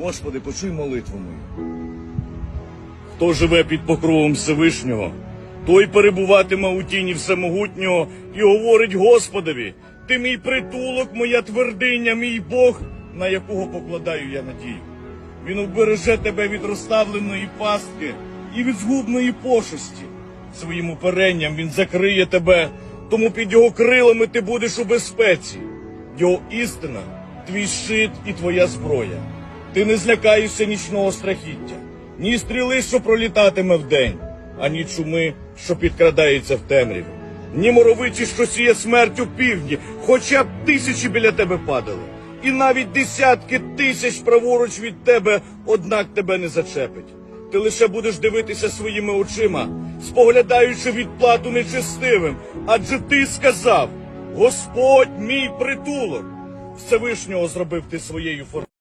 Господи, почуй молитву мою. Хто живе під покровом Всевишнього, той перебуватиме у тіні Всемогутнього і говорить Господові, ти мій притулок, моя твердиня, мій Бог, на якого покладаю я надію. Він убереже тебе від розставленої пастки і від згубної пошесті. Своїм уперенням він закриє тебе, тому під його крилами ти будеш у безпеці. Його істина, твій щит і твоя зброя. Ти не злякаєшся нічного страхіття, ні стріли, що пролітатиме вдень, ані чуми, що підкрадається в темряві, ні моровичі, що сіє смерть у півдні, хоча б тисячі біля тебе падали, і навіть десятки тисяч праворуч від тебе, однак тебе не зачепить. Ти лише будеш дивитися своїми очима, споглядаючи відплату нечестивим, адже ти сказав: Господь мій притулок, Всевишнього зробив ти своєю фортецею.